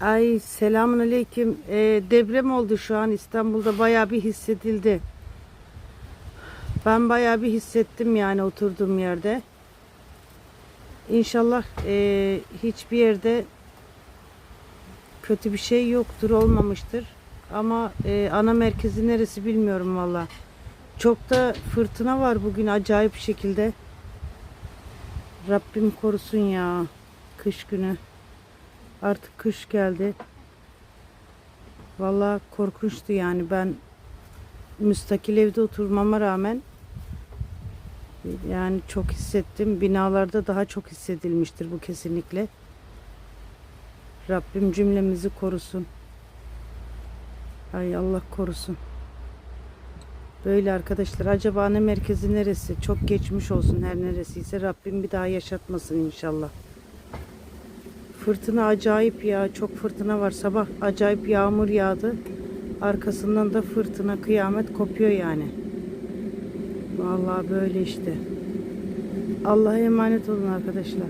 Ay selamun aleyküm. Ee, deprem oldu şu an İstanbul'da bayağı bir hissedildi. Ben bayağı bir hissettim yani oturduğum yerde. İnşallah ee, hiçbir yerde kötü bir şey yoktur, olmamıştır. Ama ee, ana merkezi neresi bilmiyorum valla. Çok da fırtına var bugün acayip şekilde. Rabbim korusun ya kış günü. Artık kış geldi. Vallahi korkunçtu yani ben müstakil evde oturmama rağmen yani çok hissettim. Binalarda daha çok hissedilmiştir bu kesinlikle. Rabbim cümlemizi korusun. Ay Allah korusun. Böyle arkadaşlar acaba ana merkezi neresi? Çok geçmiş olsun her neresiyse Rabbim bir daha yaşatmasın inşallah. Fırtına acayip ya. Çok fırtına var. Sabah acayip yağmur yağdı. Arkasından da fırtına kıyamet kopuyor yani. Vallahi böyle işte. Allah'a emanet olun arkadaşlar.